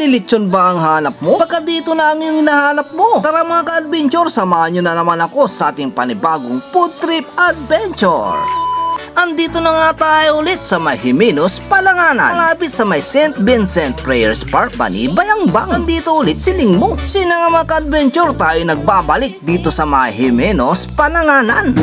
Anilitsyon ba ang hanap mo? Baka dito na ang iyong hinahanap mo. Tara mga ka-adventure, samahan nyo na naman ako sa ating panibagong food trip adventure. Andito na nga tayo ulit sa may Jimenos, Palanganan. Malapit sa may St. Vincent Prayers Park, Bani, Bayambang. Andito ulit si Lingmo. Sina nga mga ka-adventure tayo nagbabalik dito sa may Jimenos, Palanganan.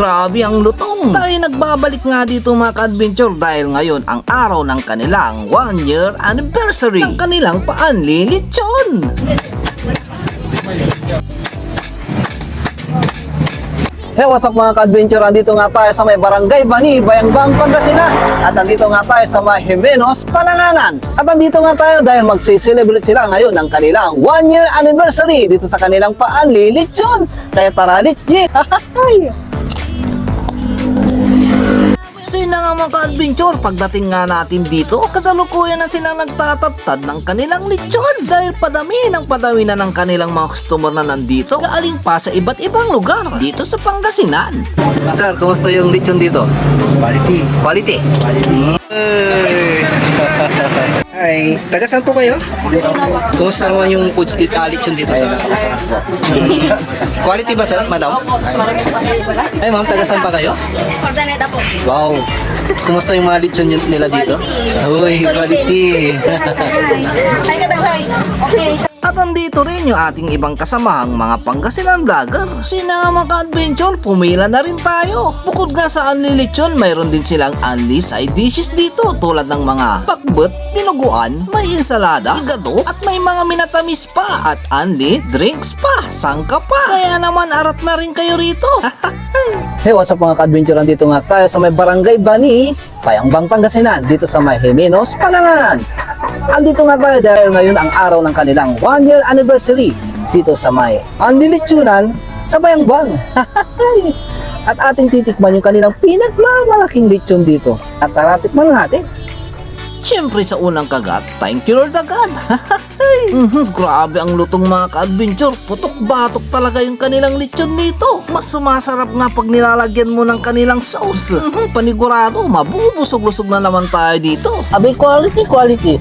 Grabe ang lutong. Tayo nagbabalik nga dito mga ka-adventure dahil ngayon ang araw ng kanilang one year anniversary ng kanilang paanli lechon. Hey, what's up mga ka-adventure? Andito nga tayo sa may barangay Bani, Bayangbang, Pangasinan. At andito nga tayo sa may Jimenos, Pananganan. At andito nga tayo dahil magsi-celebrate sila ngayon ng kanilang one year anniversary dito sa kanilang paanli lechon. Kaya tara, let's get! Sina nga mga ka-adventure pagdating nga natin dito, kasalukuyan na silang nagtatatad ng kanilang lechon dahil padami ng padami na ng kanilang mga customer na nandito galing pa sa iba't ibang lugar dito sa Pangasinan. Sir, kumusta yung lechon dito? Quality. Quality? Quality. Ay, taga saan po kayo? Kumusta naman yung foods dito, lechon dito sir? Quality ba sir, madam? Ay ma'am, taga saan pa kayo? Ordaneta po. Wow! Kumusta yung mga lechon nila dito? Uy, quality! Ay, katahoy. Okay. At andito rin yung ating ibang kasamahang mga Pangasinan vlogger. Sina nga mga adventure pumila na rin tayo. Bukod nga sa unli lechon, mayroon din silang unli side dishes dito tulad ng mga pakbet, dinuguan, may ensalada, igado, at may mga minatamis pa at unli drinks pa, sangka pa. Kaya naman arat na rin kayo rito. Hey, what's up mga ka-adventure? Dito nga tayo sa may barangay Bani, Payangbang Pangasinan, dito sa may Jimenos, Pananganan. Andito nga tayo dahil ngayon ang araw ng kanilang one year anniversary dito sa may Andilitsunan sa Bayangbang. At ating titikman yung kanilang pinagmamalaking lechon dito. At tara, tikman natin. Siyempre sa unang kagat, thank you Lord agad. Mhm, grabe ang lutong mga ka-adventure. Putok-batok talaga yung kanilang lechon dito. Mas sumasarap nga pag nilalagyan mo ng kanilang sauce. Mhm, panigurado, mabubusog-lusog na naman tayo dito. Abay, quality, quality.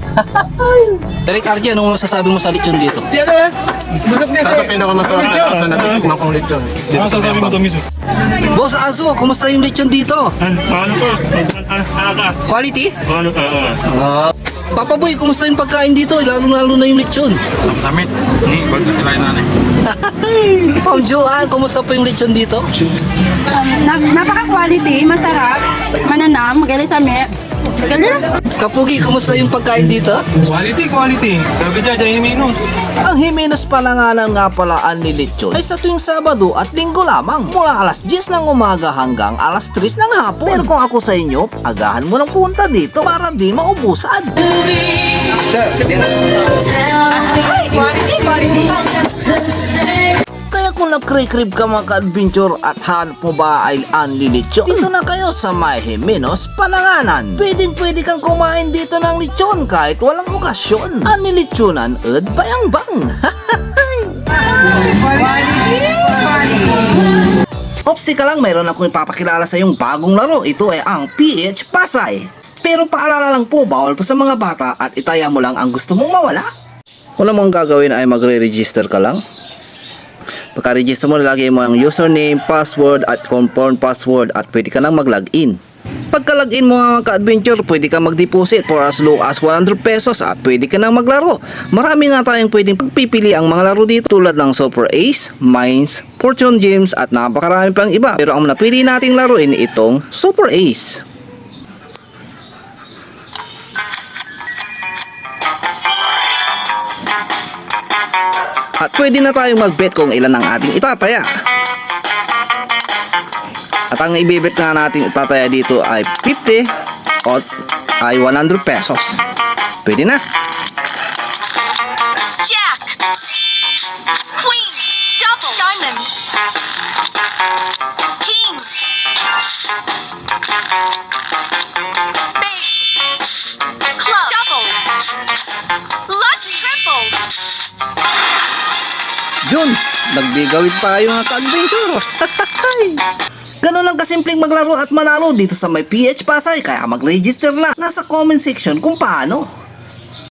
Derek RJ, anong masasabi mo sa lechon dito? Isa sa pinakamasarap na lasa na titikman kong lechon. Sa sasabi mo to, Miso? Boss Aso, kumusta yung lechon dito? Ano? Ano ka? Quality? Ka? Ah. Papa Boy, kumusta yung pagkain dito? Lalo-lalo na yung lechon. Damit. Ni, ba't na try na Ma'am Joanne, kumusta po yung lechon dito? Na, napaka-quality, masarap, mananam, magaling kami. Magaling na. Kapugi, kumusta yung pagkain dito? Quality, quality. Sabi dyan, dyan yung minus. Ang Jimenez Palanganan nga pala ang nilitsyon ay sa tuwing Sabado at Linggo lamang mula alas 10 ng umaga hanggang alas 3 ng hapon. Pero kung ako sa inyo, agahan mo ng punta dito para di maubusan. Quality, kung nagkrikrib ka mga ka-adventure at hanap mo ba ay Anli Lechon, dito na kayo sa May Jimenos, Palanganan. Pwedeng pwede kang kumain dito ng lechon kahit walang okasyon. Anli Lechonan, Ed Bayang-bang. Ops, ka lang, mayroon akong ipapakilala sa yung bagong laro. Ito ay ang PH Pasay. Pero paalala lang po, bawal to sa mga bata at itaya mo lang ang gusto mong mawala. Una mong gagawin ay magre-register ka lang. Pagka-register mo, lagay mo ang username, password at confirm password at pwede ka nang mag-login. Pagka-login mo mga ka-adventure, pwede ka mag-deposit for as low as 100 pesos at pwede ka nang maglaro. Marami nga tayong pwedeng pagpipili ang mga laro dito tulad ng Super Ace, Mines, Fortune Gems at napakarami pang iba. Pero ang napili nating laruin itong Super Ace. At pwede na tayong mag-bet kung ilan ang ating itataya. At ang ibibet nga natin itataya dito ay 50 o ay 100 pesos. Pwede na. Nagbigawin tayo mga ka-adventure. Ganun lang kasimpleng maglaro at manalo dito sa may PH Pasay kaya mag-register na. Nasa comment section kung paano.